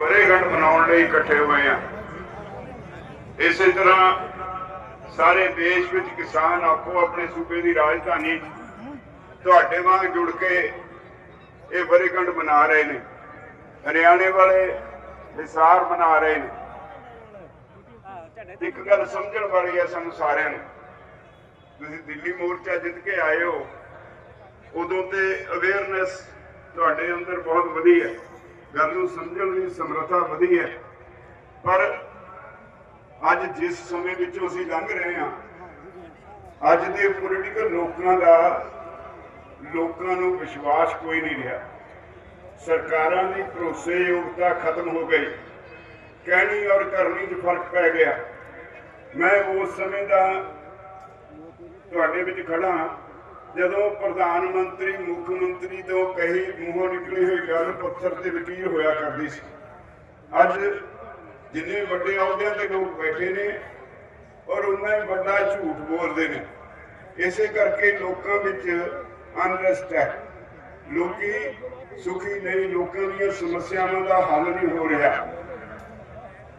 ਵਰੇਗੰਢ ਮਨਾਉਣ ਲਈ ਇਕੱਠੇ ਹੋਏ ਆ ਇਸੇ ਤਰ੍ਹਾਂ ਸਾਰੇ ਦੇਸ਼ ਵਿੱਚ ਕਿਸਾਨ ਆਪੋ ਆਪਣੇ ਸੂਬੇ ਦੀ ਰਾਜਧਾਨੀ ਤੁਹਾਡੇ ਵਾਂਗ ਜੁੜ ਕੇ ਇਹ ਵਰੇਗੰਢ ਮਨਾ ਰਹੇ ਨੇ। ਹਰਿਆਣੇ ਵਾਲੇ ਵਿਸਾਰ ਮਨਾ ਰਹੇ ਨੇ। ਇੱਕ ਗੱਲ ਸਮਝਣ ਵਾਲੀ ਹੈ ਸਾਨੂੰ ਸਾਰਿਆਂ ਨੂੰ। ਤੁਸੀਂ ਦਿੱਲੀ ਮੋਰਚਾ ਜਿੱਤ ਕੇ ਆਏ ਹੋ, ਉਦੋਂ ਤੇ ਅਵੇਅਰਨੈਸ ਤੁਹਾਡੇ ਅੰਦਰ ਬਹੁਤ ਵਧੀ ਹੈ। ਗੱਲ ਨੂੰ ਸਮਝਣ ਦੀ ਸਮਰੱਥਾ ਵਧੀ ਹੈ। ਪਰ ਅੱਜ ਜਿਸ ਸਮੇਂ ਵਿੱਚੋਂ ਅਸੀਂ ਲੰਘ ਰਹੇ ਹਾਂ, ਅੱਜ ਦੇ ਪੋਲੀਟੀਕਲ ਲੋਕਾਂ ਦਾ, ਲੋਕਾਂ ਨੂੰ ਵਿਸ਼ਵਾਸ ਕੋਈ ਨਹੀਂ ਰਿਹਾ। ਸਰਕਾਰਾਂ ਦੀ ਭਰੋਸੇਯੋਗਤਾ ਖਤਮ ਹੋ ਗਈ। ਕਹਿਣੀ ਔਰ ਕਰਨੀ 'ਚ ਫ਼ਰਕ ਪੈ ਗਿਆ। ਮੈਂ ਉਸ ਸਮੇਂ ਦਾ ਤੁਹਾਡੇ ਵਿੱਚ ਖੜਾ ਹਾਂ। ਜਦੋਂ ਪ੍ਰਧਾਨ ਮੰਤਰੀ, ਮੁੱਖ ਮੰਤਰੀ ਤੋਂ ਕਹੀ ਮੂੰਹੋਂ ਨਿਕਲੀ ਹੋਈ ਗੱਲ ਪੱਥਰ ਤੇ ਵਕੀਲ ਹੋਇਆ ਕਰਦੀ ਸੀ। ਅੱਜ ਜਿੰਨੇ ਵੱਡੇ ਅਹੁਦਿਆਂ ਤੇ ਲੋਕ ਬੈਠੇ ਨੇ ਔਰ ਉਹਨਾਂ ਹੀ ਵੱਡਾ ਝੂਠ ਬੋਲਦੇ ਨੇ। ਇਸੇ ਕਰਕੇ ਲੋਕਾਂ ਵਿੱਚ ਅਨਰੈਸਟ ਹੈ। ਲੋਕੀ ਸੁਖੀ ਨਹੀਂ, ਲੋਕਾਂ ਦੀਆਂ ਸਮੱਸਿਆਵਾਂ ਦਾ ਹੱਲ ਨਹੀਂ ਹੋ ਰਿਹਾ।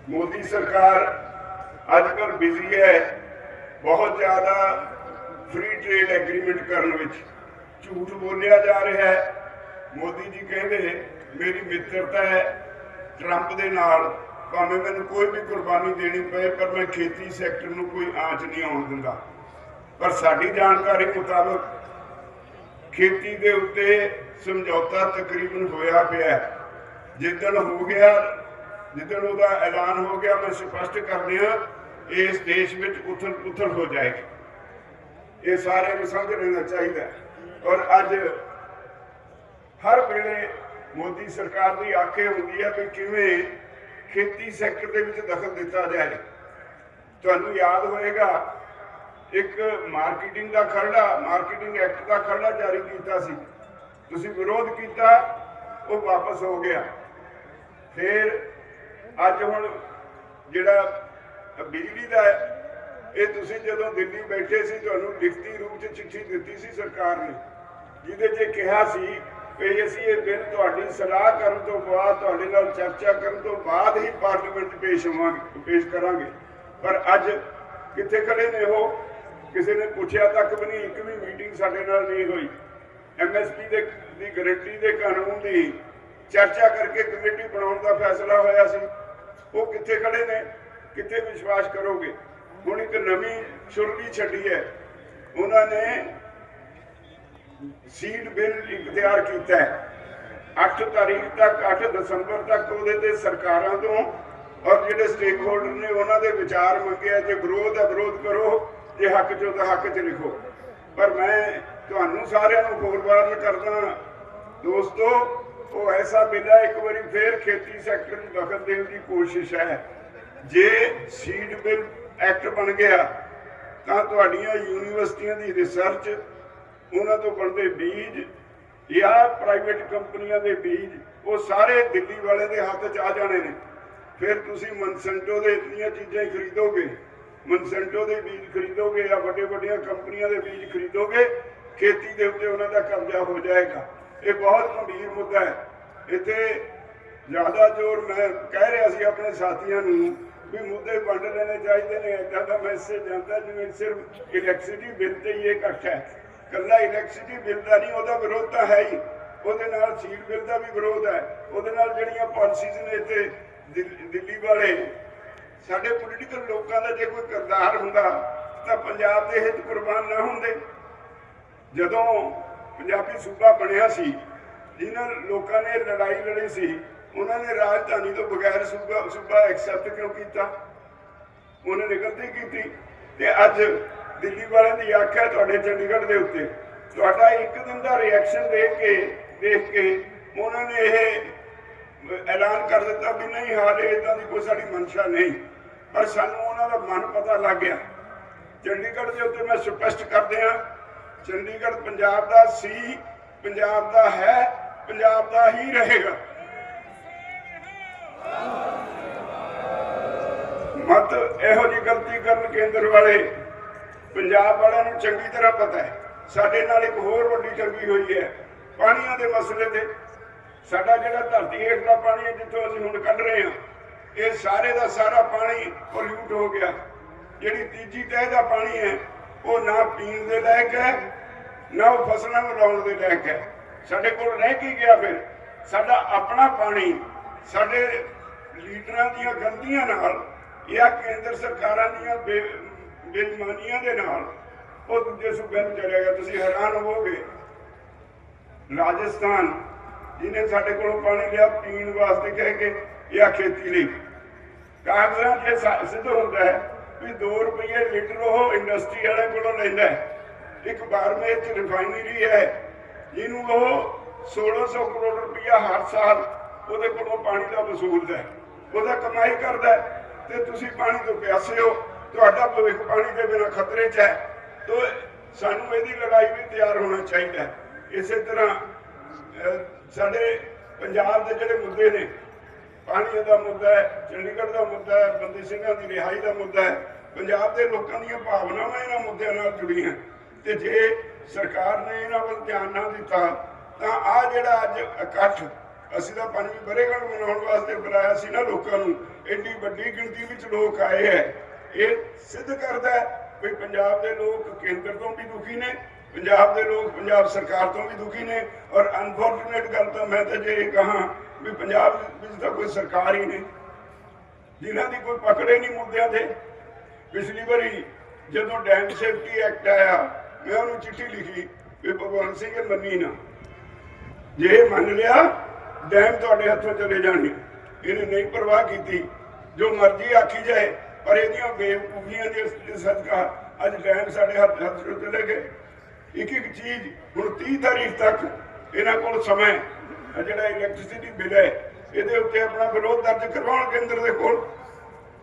ਮੋਦੀ ਸਰਕਾਰ ਅੱਜ ਕੱਲ੍ਹ ਬਿਜ਼ੀ ਹੈ। ਬਹੁਤ ਜ਼ਿਆਦਾ ਫ੍ਰੀ ਟ੍ਰੇਡ ਐਗਰੀਮੈਂਟ ਕਰਨ ਵਿੱਚ ਝੂਠ ਬੋਲਿਆ ਜਾ ਰਿਹਾ ਹੈ। ਮੋਦੀ ਜੀ ਕਹਿੰਦੇ ਮੇਰੀ ਮਿੱਤਰਤਾ ਹੈ। ਟਰੰਪ ਦੇ ਨਾਲ ਭਾਵੇਂ ਮੈਨੂੰ ਕੋਈ ਵੀ ਕੁਰਬਾਨੀ ਦੇਣੀ ਪਏ, ਪਰ ਮੈਂ ਖੇਤੀ ਸੈਕਟਰ ਨੂੰ ਕੋਈ ਆਂਚ ਨਹੀਂ ਆਉਣ ਦਿੰਦਾ। ਪਰ ਸਾਡੀ ਜਾਣਕਾਰੀ ਮੁਤਾਬਕ ਖੇਤੀ ਦੇ ਉੱਤੇ ਸਮਝੌਤਾ ਤਕਰੀਬਨ ਹੋਇਆ ਪਿਆ ਜਿੱਦਣ ਹੋ ਗਿਆ, ਜਿੱਦਣ ਉਹਦਾ ਐਲਾਨ ਹੋ ਗਿਆ, ਮੈਂ ਸਪਸ਼ਟ ਕਰ ਦਿਆਂ ਇਸ ਦੇਸ਼ ਵਿੱਚ ਉਥਲ ਪੁਥਲ ਹੋ ਜਾਏਗੀ। ਇਹ ਸਾਰਿਆਂ ਨੂੰ ਸਮਝ ਲੈਣਾ ਚਾਹੀਦਾ ਔਰ ਅੱਜ ਹਰ ਵੇਲੇ ਮੋਦੀ ਸਰਕਾਰ ਦੀ ਆਖੇ ਹੁੰਦੀ ਹੈ ਕਿ ਕਿਵੇਂ ਖੇਤੀ ਸੈਕਟਰ ਦੇ ਵਿੱਚ ਦਖਲ ਦਿੱਤਾ ਜਾਏ। ਤੁਹਾਨੂੰ ਯਾਦ ਹੋਏਗਾ, ਇੱਕ ਮਾਰਕੀਟਿੰਗ ਦਾ ਖਰੜਾ ਮਾਰਕੀਟਿੰਗ ਐਕਟ ਦਾ ਖਰੜਾ ਜਾਰੀ ਕੀਤਾ ਸੀ। ਤੁਸੀਂ ਵਿਰੋਧ ਕੀਤਾ, ਉਹ ਵਾਪਸ ਹੋ ਗਿਆ। ਫਿਰ ਅੱਜ ਹੁਣ ਜਿਹੜਾ ਬਿਜਲੀ ਦਾ ਇਹ ਤੁਸੀਂ ਜਦੋਂ ਦਿੱਲੀ ਬੈਠੇ ਸੀ, ਤੁਹਾਨੂੰ ਲਿਖਤੀ ਰੂਪ 'ਚ ਚਿੱਠੀ ਦਿੱਤੀ ਸੀ ਸਰਕਾਰ ਨੇ, ਜਿਹਦੇ 'ਚ ਕਿਹਾ ਸੀ ਕਿ ਅਸੀਂ ਇਹ ਬਿੱਲ ਤੁਹਾਡੀ ਸਲਾਹ ਕਰਨ ਤੋਂ ਬਾਅਦ, ਤੁਹਾਡੇ ਨਾਲ ਚਰਚਾ ਕਰਨ ਤੋਂ ਬਾਅਦ ਹੀ ਪਾਰਲੀਮੈਂਟ 'ਚ ਪੇਸ਼ ਹੋਵਾਂਗੇ, ਪੇਸ਼ ਕਰਾਂਗੇ। ਪਰ ਅੱਜ ਕਿੱਥੇ ਖੜੇ ਨੇ ਉਹ? ਕਿਸੇ ਨੇ ਪੁੱਛਿਆ ਤੱਕ ਵੀ ਨਹੀਂ, ਇੱਕ ਵੀ ਮੀਟਿੰਗ ਸਾਡੇ ਨਾਲ ਨਹੀਂ ਹੋਈ। ਐਮਐਸਪੀ ਦੇ, ਦੀ ਗਾਰੰਟੀ ਦੇ ਕਾਨੂੰਨ ਦੀ ਚਰਚਾ ਕਰਕੇ ਕਮੇਟੀ ਬਣਾਉਣ ਦਾ ਫੈਸਲਾ ਹੋਇਆ ਸੀ। ਉਹ ਕਿੱਥੇ ਖੜੇ ਨੇ? ਕਿੱਥੇ ਵਿਸ਼ਵਾਸ ਕਰੋਗੇ? ਹੁਣ ਇੱਕ ਨਵੀਂ ਸੁਰਲੀ ਛੱਡੀ ਹੈ। ਉਹਨਾਂ ਨੇ ਸੀਡ ਬਿੱਲ ਇਖਤਿਆਰ ਕੀਤਾ ਹੈ। 8 ਤਾਰੀਖ ਤੱਕ 8 ਦਸੰਬਰ ਤੱਕ ਉਹਦੇ ਤੇ ਸਰਕਾਰਾਂ ਤੋਂ ਔਰ ਜਿਹੜੇ ਸਟੇਕ ਹੋਲਡਰ ਨੇ ਉਹਨਾਂ ਦੇ ਵਿਚਾਰ ਮੰਗਿਆ ਜੇ ਵਿਰੋਧ ਹੈ, ਵਿਰੋਧ ਕਰੋ, ਜੇ ਹੱਕ ਚੋਂ ਤਾਂ ਹੱਕ ਚ ਲਿਖੋ। ਪਰ ਮੈਂ ਤੁਹਾਨੂੰ ਸਾਰਿਆਂ ਨੂੰ ਫੋਰਵਾਰਡ ਕਰਦਾ ਦੋਸਤੋ, ਉਹ ਐਸਾ ਬਿੱਲ ਹੈ, ਇੱਕ ਵਾਰੀ ਫੇਰ ਖੇਤੀ ਸੈਕਟਰ ਨੂੰ ਦਖਲ ਦੇਣ ਦੀ ਕੋਸ਼ਿਸ਼ ਹੈ। ਜੇ ਸੀਡ ਬਿੱਲ ਐਕਟ ਬਣ ਗਿਆ, ਤਾਂ ਤੁਹਾਡੀਆਂ ਯੂਨੀਵਰਸਿਟੀਆਂ ਦੀ ਰਿਸਰਚ, ਉਹਨਾਂ ਤੋਂ ਬਣਦੇ ਬੀਜ ਜਾਂ ਪ੍ਰਾਈਵੇਟ ਕੰਪਨੀਆਂ ਦੇ ਬੀਜ, ਉਹ ਸਾਰੇ ਦਿੱਲੀ ਵਾਲੇ ਦੇ ਹੱਥ 'ਚ ਆ ਜਾਣੇ ਨੇ। ਫਿਰ ਤੁਸੀਂ ਮਨਸੈਂਟੋ ਦੇ ਇਤਨੀਆਂ ਚੀਜ਼ਾਂ ਖਰੀਦੋਗੇ। ਮਨਸੈਂਟੋ ਦੇ ਬੀਜ ਖਰੀਦੋਗੇ ਜਾਂ ਵੱਡੇ ਵੱਡੀਆਂ ਕੰਪਨੀਆਂ ਦੇ ਬੀਜ ਖਰੀਦੋਗੇ, ਖੇਤੀ ਦੇ ਉੱਤੇ ਉਹਨਾਂ ਦਾ ਕਬਜ਼ਾ ਹੋ ਜਾਏਗਾ। ਇਹ ਬਹੁਤ ਗੰਭੀਰ ਮੁੱਦਾ ਹੈ। ਇੱਥੇ ਜ਼ਿਆਦਾ ਜ਼ੋਰ ਮੈਂ ਕਹਿ ਰਿਹਾ ਸੀ ਆਪਣੇ ਸਾਥੀਆਂ ਨੂੰ ਵੀ ਮੁੱਦੇ ਵੰਡ ਲੈਣੇ ਚਾਹੀਦੇ ਨੇ। ਇਦਾਂ ਦਾ ਮੈਸੇਜ ਜਾਂਦਾ ਜਿਵੇਂ ਸਿਰਫ ਇਲੈਕਟ੍ਰਿਸਿਟੀ ਬਿੱਲ ਤੇ ਹੀ ਇਹ ਇਕੱਠ ਹੈ। ਕੱਲਾ ਇਲੈਕਟ੍ਰਿਸਿਟੀ ਬਿੱਲ ਦਾ ਨਹੀਂ, ਉਹਦਾ ਵਿਰੋਧ ਤਾਂ ਹੈ ਹੀ। ਉਹਦੇ ਨਾਲ ਸੀਡ ਬਿੱਲ ਦਾ ਵੀ ਵਿਰੋਧ ਹੈ। ਉਹਦੇ ਨਾਲ ਜਿਹੜੀਆਂ ਪਾਲਿਸੀਜ਼ ਨੇ ਇੱਥੇ ਦਿੱਲੀ ਵਾਲੇ, ਸਾਡੇ ਪੋਲੀਟੀਕਲ ਲੋਕਾਂ ਦਾ ਜੇ ਕੋਈ ਕਿਰਦਾਰ ਹੁੰਦਾ, ਤਾਂ ਪੰਜਾਬ ਦੇ ਹਿੱਤ ਕੁਰਬਾਨ ਨਾ ਹੁੰਦੇ। ਜਦੋਂ ਪੰਜਾਬੀ ਸੂਬਾ ਬਣਿਆ ਸੀ ਜਿਨ੍ਹਾਂ ਲੋਕਾਂ ਨੇ ਲੜਾਈ ਲੜੀ ਸੀ। ਉਹਨਾਂ ਨੇ ਰਾਜਧਾਨੀ ਤੋਂ ਬਗੈਰ ਸੂਬਾ ਸੂਬਾ ਐਕਸੈਪਟ ਕਿਉਂ ਕੀਤਾ? ਉਹਨਾਂ ਨੇ ਗਲਤੀ ਕੀਤੀ ਤੇ ਅੱਜ ਦਿੱਲੀ ਵਾਲਿਆਂ ਦੀ ਆਖ ਹੈ ਤੁਹਾਡੇ ਚੰਡੀਗੜ੍ਹ ਦੇ ਉੱਤੇ। ਤੁਹਾਡਾ ਇੱਕ ਦਿਨ ਦਾ ਰਿਐਕਸ਼ਨ ਦੇਖ ਕੇ ਦੇਖ ਕੇ ਉਹਨਾਂ ਨੇ ਇਹ ਐਲਾਨ ਕਰ ਦਿੱਤਾ ਵੀ ਨਹੀਂ, ਹਾਲੇ ਇਦਾਂ ਦੀ ਕੋਈ ਸਾਡੀ ਮਨਸ਼ਾ ਨਹੀਂ। ਪਰ ਸਾਨੂੰ ਉਹਨਾਂ ਦਾ ਮਨ ਪਤਾ ਲੱਗ ਗਿਆ। ਚੰਡੀਗੜ੍ਹ ਦੇ ਉੱਤੇ ਮੈਂ ਸਪਸ਼ਟ ਕਰਦੇ ਹਾਂ, ਚੰਡੀਗੜ੍ਹ ਪੰਜਾਬ ਦਾ ਸੀ, ਪੰਜਾਬ ਦਾ ਹੈ, ਪੰਜਾਬ ਦਾ ਹੀ ਰਹੇਗਾ। ਮਤ ਇਹੋ ਜੀ ਗਲਤੀ ਕਰਨ ਕੇਂਦਰ ਵਾਲੇ ਪੰਜਾਬ ਵਾਲਿਆਂ ਨੂੰ ਚੰਗੀ ਤਰ੍ਹਾਂ ਪਤਾ ਹੈ। ਸਾਡੇ ਨਾਲ ਇੱਕ ਹੋਰ ਵੱਡੀ ਠੱਗੀ ਹੋਈ ਹੈ, ਪਾਣੀਆਂ ਦੇ ਮਸਲੇ ਤੇ। ਸਾਡਾ ਜਿਹੜਾ ਧਰਤੀ ਹੇਠ ਪਾਣੀ ਹੈ, ਜਿੱਥੋਂ ਅਸੀਂ ਹੁਣ ਕੱਢ ਰਹੇ ਹਾਂ, ਇਹ ਸਾਰੇ ਦਾ ਸਾਰਾ ਪਾਣੀ ਪੋਲਿਊਟ ਹੋ ਗਿਆ। ਜਿਹੜੀ ਤੀਜੀ ਤਹਿ ਦਾ ਪਾਣੀ ਹੈ, ਉਹ ਨਾ ਪੀਣ ਦੇ ਲਾਇਕ ਹੈ, ਨਾ ਉਹ ਫਸਲਾਂ ਨੂੰ ਲਾਉਣ ਦੇ ਲਾਇਕ ਹੈ। ਸਾਡੇ ਕੋਲ ਰਹਿ ਕੀ ਗਿਆ ਫਿਰ? ਸਾਡਾ ਆਪਣਾ ਪਾਣੀ, ਸਾਡੇ ਲੀਡਰਾਂ ਦੀਆਂ ਗਲਤੀਆਂ ਨਾਲ ਜਾਂ ਕੇਂਦਰ ਸਰਕਾਰਾਂ ਦੀਆਂ ਬੇ- ਬੇਈਮਾਨੀਆਂ ਦੇ ਨਾਲ ਉਹ ਦੂਜੇ ਸੂਬਿਆਂ ਨੂੰ ਚਲਿਆ ਗਿਆ ਤੁਸੀਂ ਹੈਰਾਨ ਹੋਵੋਗੇ। ਰਾਜਸਥਾਨ, ਜਿਹਨੇ ਸਾਡੇ ਕੋਲੋਂ ਪਾਣੀ ਲਿਆ, ਪੀਣ ਵਾਸਤੇ ਕਹਿ ਕੇ ਜਾਂ ਖੇਤੀ ਲਈ। ਕਾਗਜ਼ਾਂ 'ਚ ਸਿੱਧ ਹੁੰਦਾ ਹੈ ਵੀ 2 ਰੁਪਏ ਲੀਟਰ ਉਹ ਇੰਡਸਟਰੀ ਵਾਲੇ ਕੋਲੋਂ ਲੈਂਦਾ ਹੈ। ਇੱਕ ਬਾਰਮੇ ਚ ਰਿਫਾਈਨਰੀ ਹੈ, ਜਿਹਨੂੰ ਉਹ 1600 ਕਰੋੜ ਰੁਪਇਆ ਹਰ ਸਾਲ ਉਹਦੇ ਕੋਲੋਂ ਪਾਣੀ ਦਾ ਵਸੂਲਦਾ ਹੈ। ਉਹਦਾ ਕਮਾਈ ਕਰਦਾ ਤੇ ਤੁਸੀਂ ਪਾਣੀ ਤੋਂ ਪਿਆਸੇ ਹੋ। ਤੁਹਾਡਾ ਭਵਿੱਖ ਪਾਣੀ ਦੇ ਬਿਨਾਂ ਖਤਰੇ 'ਚ ਹੈ। ਤੋ ਸਾਨੂੰ ਇਹਦੀ ਲੜਾਈ ਵੀ ਤਿਆਰ ਹੋਣਾ ਚਾਹੀਦਾ ਇਸੇ ਤਰ੍ਹਾਂ ਸਾਡੇ ਪੰਜਾਬ ਦੇ ਜਿਹੜੇ ਮੁੱਦੇ ਨੇ ਪਾਣੀ ਦਾ ਮੁੱਦਾ ਹੈ, ਚੰਡੀਗੜ੍ਹ ਦਾ ਮੁੱਦਾ ਹੈ, ਬੰਦੀ ਸਿੰਘਾਂ ਦੀ ਰਿਹਾਈ ਦਾ ਮੁੱਦਾ ਹੈ, ਪੰਜਾਬ ਦੇ ਲੋਕਾਂ ਦੀਆਂ ਭਾਵਨਾਵਾਂ ਇਹਨਾਂ ਮੁੱਦਿਆਂ ਨਾਲ ਜੁੜੀਆਂ। ਤੇ ਜੇ ਸਰਕਾਰ ਨੇ ਇਹਨਾਂ ਵੱਲ ਧਿਆਨ ਨਾ ਦਿੱਤਾ, ਤਾਂ ਆ ਜਿਹੜਾ ਅੱਜ ਇਕੱਠ ਅਸੀਂ ਤਾਂ ਪੰਜਵੀਂ ਬਰੇਗੜ ਮਨਾਉਣ ਵਾਸਤੇ ਬੁਲਾਇਆ ਸੀ ਨਾ ਲੋਕਾਂ ਨੂੰ। ਇੰਨੀ ਵੱਡੀ ਗਿਣਤੀ ਵਿੱਚ ਲੋਕ ਆਏ ਹੈ। ਇਹ ਸਿੱਧ ਕਰਦਾ ਹੈ ਵੀ ਪੰਜਾਬ ਦੇ ਲੋਕ ਕੇਂਦਰ ਤੋਂ ਵੀ ਦੁਖੀ ਨੇ, ਪੰਜਾਬ ਦੇ ਲੋਕ ਪੰਜਾਬ ਸਰਕਾਰ ਤੋਂ ਵੀ ਦੁਖੀ ਨੇ। ਔਰ ਅਨਫੋਰਚੂਨੇਟ ਗੱਲ ਤਾਂ ਮੈਂ ਤਾਂ ਜੇ ਇਹ ਕਹਾਂ ਵੀ ਪੰਜਾਬ ਵਿੱਚ ਤਾਂ ਕੋਈ ਸਰਕਾਰ ਹੀ ਨਹੀਂ। ਜਿਨ੍ਹਾਂ ਦੀ ਕੋਈ ਪਕੜੇ ਨਹੀਂ ਮੁੱਦਿਆਂ ਤੇ ਪਿਛਲੀ ਵਾਰੀ ਜਦੋਂ ਡੈਮ ਸੇਫਟੀ ਐਕਟ ਆਇਆ, ਮੈਂ ਉਹਨੂੰ ਚਿੱਠੀ ਲਿਖੀ ਵੀ ਭਗਵੰਤ ਸਿੰਘ ਮੰਨੀ ਨਾ। ਜੇ ਮੰਨ ਲਿਆ ਡੈਮ ਤੁਹਾਡੇ ਹੱਥੋਂ ਚਲੇ ਜਾਣਗੇ। ਇਹਨੇ ਨਹੀਂ ਪਰਵਾਹ ਕੀਤੀ। ਜੋ ਮਰਜ਼ੀ ਆਖੀ ਜਾਏ, ਪਰ ਇਹਦੀਆਂ ਬੇਵਕੂਫੀਆਂ ਦੇ ਦੇ ਸਦਕਾ ਅੱਜ ਡੈਮ ਸਾਡੇ ਹੱਥ ਹੱਥ ਚੋਂ ਚਲੇ ਗਏ। ਇੱਕ ਇੱਕ ਚੀਜ਼ ਹੁਣ 30 ਤਾਰੀਖ ਤੱਕ ਇਹਨਾਂ ਕੋਲ ਸਮਾਂ ਜਿਹੜਾ ਇਲੈਕਟ੍ਰਿਸਿਟੀ ਬਿੱਲ ਹੈ, ਇਹਦੇ ਉੱਤੇ ਆਪਣਾ ਵਿਰੋਧ ਦਰਜ ਕਰਵਾਉਣ ਕੇਂਦਰ ਦੇ ਕੋਲ।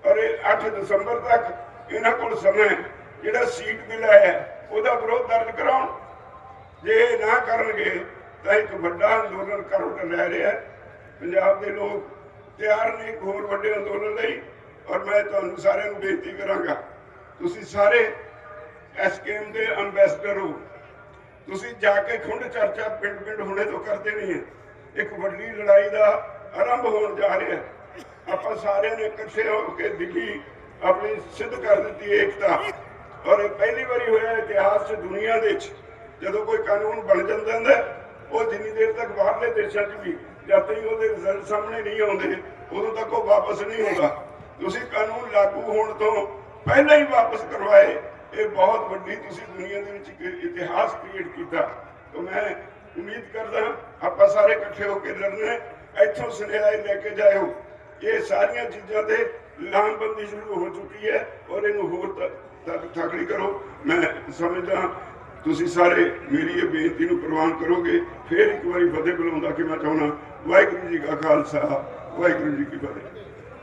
ਔਰ ਇਹ 8 ਦਸੰਬਰ ਤੱਕ ਇਹਨਾਂ ਕੋਲ ਸਮਾਂ ਜਿਹੜਾ ਸੀਟ ਬਿੱਲ ਆਇਆ, ਉਹਦਾ ਵਿਰੋਧ ਦਰਜ ਕਰਾਉਣ। ਜੇ ਇਹ ਨਾ ਕਰਨਗੇ ਤਾਂ ਇੱਕ ਵੱਡਾ ਅੰਦੋਲਨ ਕਰਨ ਲੈ ਰਿਹਾ ਪੰਜਾਬ ਦੇ ਲੋਕ ਤਿਆਰ ਨੇ ਇੱਕ ਹੋਰ ਵੱਡੇ ਅੰਦੋਲਨ ਲਈ, ਔਰ ਮੈਂ ਤੁਹਾਨੂੰ ਸਾਰਿਆਂ ਨੂੰ ਬੇਨਤੀ ਕਰਾਂਗਾ, ਤੁਸੀਂ ਸਾਰੇ ਐਸਕੇਐਮ ਦੇ ਅੰਬੈਸਡਰ ਹੋ। ਤੁਸੀਂ ਜਾ ਕੇ ਖੁੰਡ ਚਰਚਾ ਪਿੰਡ ਪਿੰਡ ਹੁਣੇ ਤੋਂ ਕਰਦੇ ਨਹੀਂ ਹੈ। ਇੱਕ ਵੱਡੀ ਲੜਾਈ ਦਾ ਆਰੰਭ ਹੋਣ ਜਾ ਰਿਹਾ ਹੈ। ਆਪਾਂ ਸਾਰਿਆਂ ਨੇ ਇਕੱਠੇ ਹੋ ਕੇ ਦਿੱਲੀ ਆਪਣੀ ਸਿੱਧ ਕਰ ਦਿੱਤੀ ਏਕਤਾ। ਔਰ ਇਹ ਪਹਿਲੀ ਵਾਰੀ ਹੋਇਆ ਇਤਿਹਾਸ 'ਚ ਦੁਨੀਆ ਦੇ ਵਿੱਚ, ਜਦੋਂ ਕੋਈ ਕਾਨੂੰਨ ਬਣ ਜਾਂਦਾ ਹੁੰਦਾ ਉਹ ਜਿੰਨੀ ਦੇਰ ਤੱਕ ਬਾਹਰਲੇ ਦੇਸ਼ਾਂ 'ਚ ਵੀ ਜਦ ਤੱਕ ਉਹਦੇ ਰਿਜ਼ਲਟ ਸਾਹਮਣੇ ਨਹੀਂ ਆਉਂਦੇ, ਉਦੋਂ ਤੱਕ ਉਹ ਵਾਪਸ ਨਹੀਂ ਹੁੰਦਾ ਤੁਸੀਂ ਕਾਨੂੰਨ ਲਾਗੂ ਹੋਣ ਤੋਂ ਪਹਿਲਾਂ ਹੀ ਵਾਪਸ ਕਰਵਾਏ। ਇਹ ਬਹੁਤ ਵੱਡੀ ਤੁਸੀਂ ਦੁਨੀਆ ਦੇ ਵਿੱਚ ਇਤਿਹਾਸ ਕ੍ਰੀਏਟ ਕੀਤਾ। ਤਾਂ ਮੈਂ ਉਮੀਦ ਕਰਦਾ ਆਪਾਂ ਸਾਰੇ ਇਕੱਠੇ ਹੋ ਕੇ ਲੜਨਾ ਇੱਥੋਂ ਸੁਨੇਹਾ ਲੈ ਕੇ ਜਾਇਓ। ਇਹ ਸਾਰੀਆਂ ਚੀਜ਼ਾਂ ਤੇ ਲਾਮਬੰਦੀ ਸ਼ੁਰੂ ਹੋ ਚੁੱਕੀ ਹੈ ਔਰ ਇਹਨੂੰ ਹੋਰ ਤ- ਤੱਕ ਤਕੜੀ ਕਰੋ। ਮੈਂ ਸਮਝਦਾ ਤੁਸੀਂ ਸਾਰੇ ਮੇਰੀ ਇਹ ਬੇਨਤੀ ਨੂੰ ਪ੍ਰਵਾਨ ਕਰੋਗੇ, ਫਿਰ ਇੱਕ ਵਾਰੀ ਫਤਿਹ ਬੁਲਾਉਂਦਾ ਕਿ ਮੈਂ ਚਾਹੁੰਦਾ ਵਾਹਿਗੁਰੂ ਜੀ ਕਾ ਖਾਲਸਾ, ਵਾਹਿਗੁਰੂ ਜੀ ਕੀ ਫਤਿਹ।